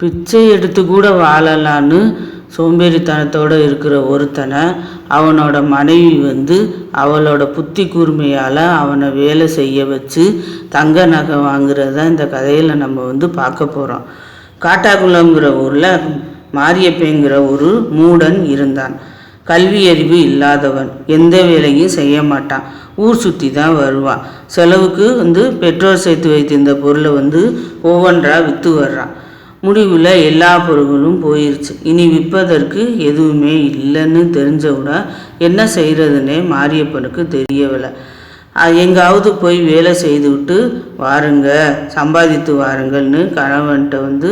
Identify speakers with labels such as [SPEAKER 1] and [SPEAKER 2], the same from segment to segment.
[SPEAKER 1] பிச்சை எடுத்து கூட வாழலான்னு சோம்பேறித்தனத்தோடு இருக்கிற ஒருத்தனை அவனோட மனைவி வந்து அவளோட புத்தி கூர்மையால் அவனை வேலை செய்ய வச்சு தங்க நகை வாங்குறத இந்த கதையில் நம்ம வந்து பார்க்க போகிறோம் காட்டாக்குளங்கிற ஊரில் மாரியப்பேங்கிற ஒரு மூடன் இருந்தான். கல்வி அறிவு இல்லாதவன் எந்த வேலையும் செய்ய மாட்டான். ஊர் சுற்றி தான் வருவான். செலவுக்கு வந்து பெட்ரோல் சேர்த்து வைத்திருந்த பொருளை வந்து ஒவ்வொன்றா விற்று வர்றான். முடிவில் எல்லா பொருட்களும் போயிருச்சு. இனி விற்பதற்கு எதுவுமே இல்லைன்னு தெரிஞ்சவுடன் என்ன செய்கிறதுனே மாரியப்பனுக்கு தெரியவில்லை. எங்காவது போய் வேலை செய்துவிட்டு வாருங்க சம்பாதித்து வாருங்கள்னு கணவன்கிட்ட வந்து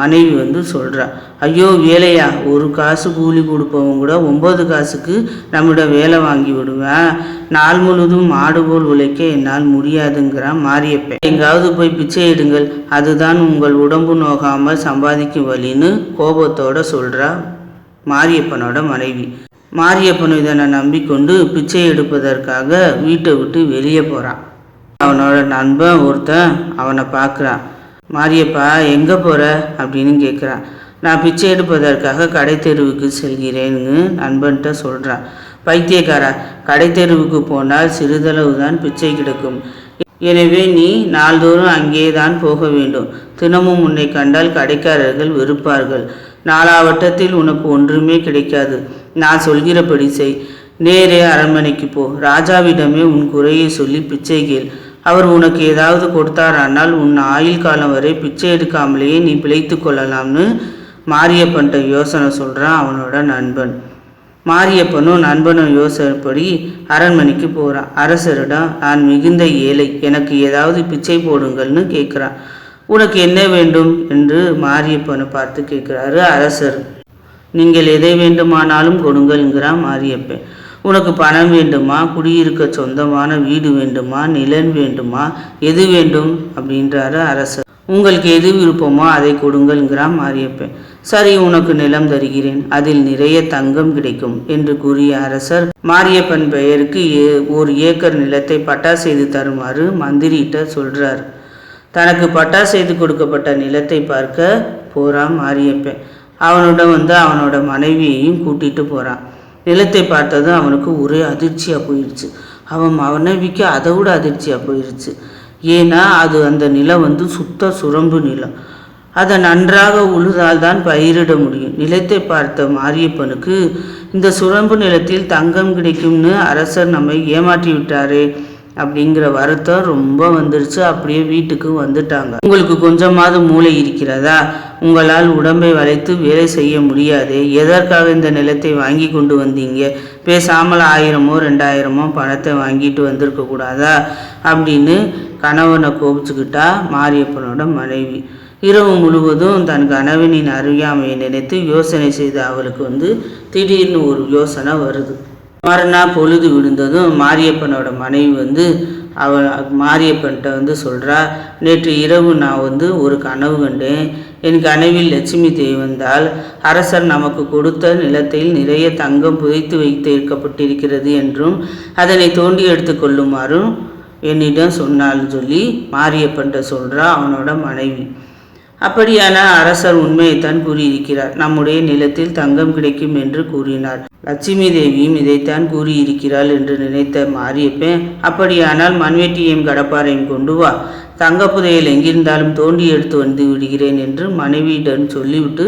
[SPEAKER 1] மனைவி வந்து சொல்கிறா ஐயோ வேலையா? ஒரு காசு கூலி கொடுப்பவன் கூட ஒம்பது காசுக்கு நம்மிடம் வேலை வாங்கி விடுவேன். நாள் முழுதும் மாடு போல் உழைக்க என்னால் முடியாதுங்கிறான் மாரியப்பன். எங்காவது போய் பிச்சை எடுங்கள் அதுதான் உங்கள் உடம்பு நோகாமல் சம்பாதிக்கும் வழின்னு கோபத்தோட சொல்கிறா மாரியப்பனோட மனைவி. மாரியப்பன் இதனை நம்பிக்கொண்டு பிச்சை எடுப்பதற்காக வீட்டை விட்டு வெளியே போகிறான் அவனோட நண்பன் ஒருத்தன் அவனை பார்க்குறான். மாரியப்பா எங்கே போகிற அப்படின்னு கேட்குறான் நான் பிச்சை எடுப்பதற்காக கடை தெருவுக்கு செல்கிறேன்னு நண்பன்கிட்ட சொல்கிறான் பைத்தியக்காரா? கடை தெருவுக்கு போனால் சிறிதளவு தான் பிச்சை கிடக்கும். எனவே நீ நாள்தோறும் அங்கே தான் போக வேண்டும். தினமும் உன்னை கண்டால் கடைக்காரர்கள் வெறுப்பார்கள். நாலாவட்டத்தில் உனக்கு ஒன்றுமே கிடைக்காது. நான் சொல்கிறபடி செய். நேரே அரண்மனைக்கு போ. ராஜாவிடமே உன் குறையை சொல்லி பிச்சை கேள். அவர் உனக்கு ஏதாவது கொடுத்தாரானால் உன் ஆயுள் காலம் வரை பிச்சை எடுக்காமலேயே நீ பிழைத்து கொள்ளலாம்னு மாரியப்பன்ட்ட யோசனை சொல்கிறான் அவனோட நண்பன். மாரியப்பனும் நண்பனும் யோசனைப்படி அரண்மனைக்கு போகிறான் அரசரிடம் நான் மிகுந்த ஏழை. எனக்கு ஏதாவது பிச்சை போடுங்கள்னு கேட்குறான் உனக்கு என்ன வேண்டும்? என்று மாரியப்பனை பார்த்து கேட்குறாரு அரசர். நீங்கள் எதை வேண்டுமானாலும் கொடுங்கள்ங்கிறான் மாரியப்பன். உனக்கு பணம் வேண்டுமா? குடியிருக்க சொந்தமான வீடு வேண்டுமா? நிலம் வேண்டுமா? எது வேண்டும்? அப்படின்றாரு அரசர். உங்களுக்கு எது விருப்பமோ அதை கொடுங்கள்ங்கிறான் மாரியப்பன். சரி உனக்கு நிலம் தருகிறேன். அதில் நிறைய தங்கம் கிடைக்கும் என்று கூறிய அரசர் மாரியப்பன் பெயருக்கு ஏ- ஒரு ஏக்கர் நிலத்தை பட்டா செய்து தருமாறு மந்திரிகிட்ட சொல்றார். தனக்கு பட்டா செய்து கொடுக்கப்பட்ட நிலத்தை பார்க்க போறான் மாரியப்பன். அவனோட வந்து அவனோட மனைவியையும் கூட்டிட்டு போறான். நிலத்தை பார்த்ததும் அவனுக்கு ஒரே அதிர்ச்சியாக போயிடுச்சு அவன் மனைவிக்கு அதை விட அதிர்ச்சியாக போயிடுச்சு ஏன்னா அது அந்த நிலம் வந்து சுத்த சுரம்பு நிலம். அதை நன்றாக உழுதால் தான் பயிரிட முடியும். நிலத்தை பார்த்த மாரியப்பனுக்கு இந்த சுரம்பு நிலத்தில் தங்கம் கிடைக்கும்னு அரசர் நம்மை ஏமாற்றி விட்டாரே அப்படிங்கிற வருத்தம் ரொம்ப வந்துருச்சு. அப்படியே வீட்டுக்கு வந்துட்டாங்க. உங்களுக்கு கொஞ்சமாவது மூளை இருக்கிறதா? உங்களால் உடம்பை வளைத்து வேலை செய்ய முடியாது. எதற்காக இந்த நிலத்தை வாங்கி கொண்டு வந்தீங்க? பேசாமல் ஆயிரமோ ரெண்டாயிரமோ பணத்தை வாங்கிட்டு வந்திருக்க கூடாதா? அப்படின்னு கணவனை கோபிச்சுக்கிட்டா மாரியப்பனோட மனைவி. இரவு முழுவதும் தன் கணவனின் அறியாமையை நினைத்து யோசனை செய்த அவளுக்கு வந்து திடீர்னு ஒரு யோசனை வருது. மறுநாள் பொழுது விழுந்ததும் மாரியப்பனோட மனைவி வந்து அவ மாரியப்பன்கிட்ட வந்து சொல்கிறா நேற்று இரவு நான் வந்து ஒரு கனவு கண்டேன். என் கனவில் லட்சுமி தேவி வந்தால் அரசர் நமக்கு கொடுத்த நிலத்தில் நிறைய தங்கம் புதைத்து வைத்து இருக்கப்பட்டிருக்கிறது என்றும் அதனை தோண்டி எடுத்துக்கொள்ளுமாறும் என்னிடம் சொன்னால் சொல்லி மாரியப்பன்ட்ட சொல்கிறா அவனோட மனைவி. அப்படியான அரசர் உண்மையைத்தான் கூறியிருக்கிறார். நம்முடைய நிலத்தில் தங்கம் கிடைக்கும் என்று கூறினார். லட்சுமி தேவியும் இதைத்தான் கூறியிருக்கிறாள் என்று நினைத்த மாரியப்பன் அப்படியானால் மண்வெட்டியையும் கடப்பாரையும் கொண்டு வா. தங்க புதையல் எங்கிருந்தாலும் தோண்டி எடுத்து வந்து விடுகிறேன் என்று மனைவியிடம் சொல்லிவிட்டு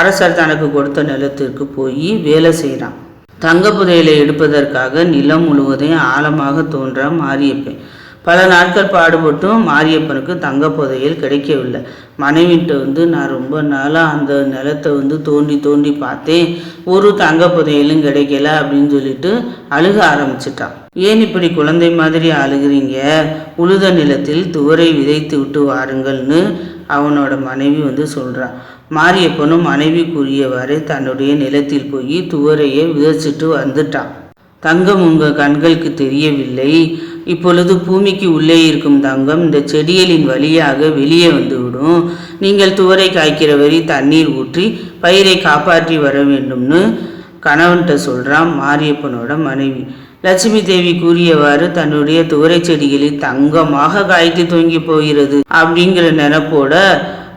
[SPEAKER 1] அரசர் தனக்கு கொடுத்த நிலத்திற்கு போய் வேலை செய்கிறான். தங்க புதையலை எடுப்பதற்காக நிலம் முழுவதையும் ஆழமாக தோன்றா மாரியப்பன். பல நாட்கள் பாடுபட்டும் மாரியப்பனுக்கு தங்க புதையல் கிடைக்கவில்லை. மனைவிட்ட வந்து நான் ரொம்ப நாளாக அந்த நிலத்தை வந்து தோண்டி தோண்டி பார்த்தேன். ஒரு தங்க புதையலும் கிடைக்கல அப்படின்னு சொல்லிட்டு அழுக ஆரம்பிச்சிட்டான். ஏன் இப்படி குழந்தை மாதிரி அழுகிறீங்க? உழுத நிலத்தில் துவரை விதைத்து விட்டு வாருங்கள்னு அவனோட மனைவி வந்து சொல்கிறான் மாரியப்பனும் மனைவி கூறியவாறு தன்னுடைய நிலத்தில் போய் துவரையை விதைச்சிட்டு வந்துட்டான். தங்கம் உங்கள் கண்களுக்கு தெரியவில்லை. இப்பொழுது பூமிக்கு உள்ளே இருக்கும் தங்கம் இந்த செடிகளின் வழியாக வெளியே வந்துவிடும். நீங்கள் துவரை காய்க்கிற வரி தண்ணீர் ஊற்றி பயிரை காப்பாற்றி வர வேண்டும்னு கணவன்கிட்ட சொல்கிறான் மாரியப்பனோட மனைவி. லட்சுமி தேவி கூறியவாறு தன்னுடைய துவரை செடிகளில் தங்கமாக காய்த்து தொங்கி போகிறது. அப்படிங்கிற நினப்போட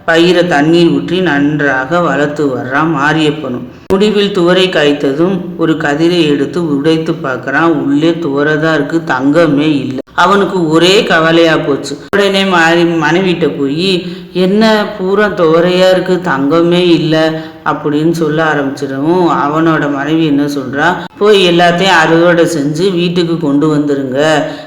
[SPEAKER 1] பயிரை தண்ணீர் ஊற்றி நன்றாக வளர்த்து வர்றான் மாரியப்பனும். முடிவில் துவரை காய்த்ததும் ஒரு கதிரை எடுத்து உடைத்து பார்க்கறான். உள்ளே துவரை இருக்கு தங்கமே இல்லை. அவனுக்கு ஒரே கவலையா போச்சு. உடனே மாறி மனைவிட்ட போய் என்ன பூரா துவரையா இருக்கு தங்கமே இல்லை. அப்படின்னு சொல்ல ஆரம்பிச்சிடவும் அவனோட மனைவி என்ன சொல்றா? போய் எல்லாத்தையும் அறுவடை செஞ்சு வீட்டுக்கு கொண்டு வந்துருங்க.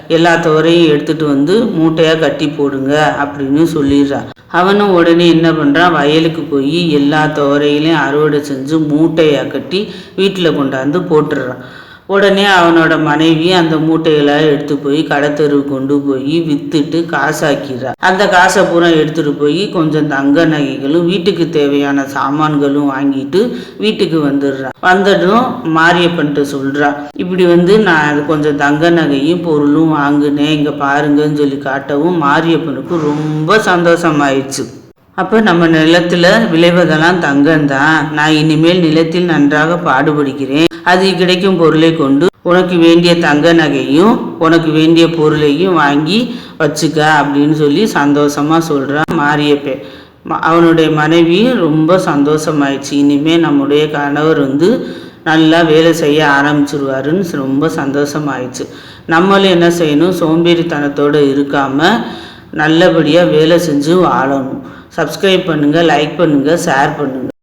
[SPEAKER 1] எல்லா துவரையும் எடுத்துட்டு வந்து மூட்டையா கட்டி போடுங்க அப்படின்னு சொல்லிடுறா. அவனும் உடனே என்ன பண்ணுறான் வயலுக்கு போய் எல்லா துவரையிலையும் அறுவடை செஞ்சு மூட்டையாக கட்டி வீட்டில் கொண்டாந்து போட்டுடுறான் உடனே அவனோட மனைவி அந்த மூட்டைகளை எடுத்து போய் கடத்தெருவு கொண்டு போய் வித்துட்டு காசாக்கிறான் அந்த காசை பூரா எடுத்துட்டு போய் கொஞ்சம் தங்க நகைகளும் வீட்டுக்கு தேவையான சாமான்களும் வாங்கிட்டு வீட்டுக்கு வந்துடுறான் வந்ததும் மாரியப்பன்ட்டு சொல்றா இப்படி வந்து நான் அது கொஞ்சம் தங்க நகையும் பொருளும் வாங்கினேன். இங்க பாருங்கன்னு சொல்லி காட்டவும் மாரியப்பனுக்கு ரொம்ப சந்தோஷமாயிடுச்சு. அப்போ நம்ம நிலத்தில் விளைவதெல்லாம் தங்கம்தான். நான் இனிமேல் நிலத்தில் நன்றாக பாடுபடுகிறேன். அது கிடைக்கும் பொருளை கொண்டு உனக்கு வேண்டிய தங்க நகையும் உனக்கு வேண்டிய பொருளையும் வாங்கி வச்சுக்க அப்படின்னு சொல்லி சந்தோஷமாக சொல்கிறான் மாரியப்பே. அவனுடைய மனைவி ரொம்ப சந்தோஷமாயிடுச்சு. இனிமேல் நம்முடைய கணவர் வந்து நல்லா வேலை செய்ய ஆரம்பிச்சிருவாருன்னு ரொம்ப சந்தோஷமாயிடுச்சு. நம்மளும் என்ன செய்யணும்? சோம்பேறித்தனத்தோடு இருக்காமல் நல்லபடியாக வேலை செஞ்சு வாழணும். சப்ஸ்கிரைப் பண்ணுங்கள் லைக் பண்ணுங்கள் ஷேர் பண்ணுங்கள்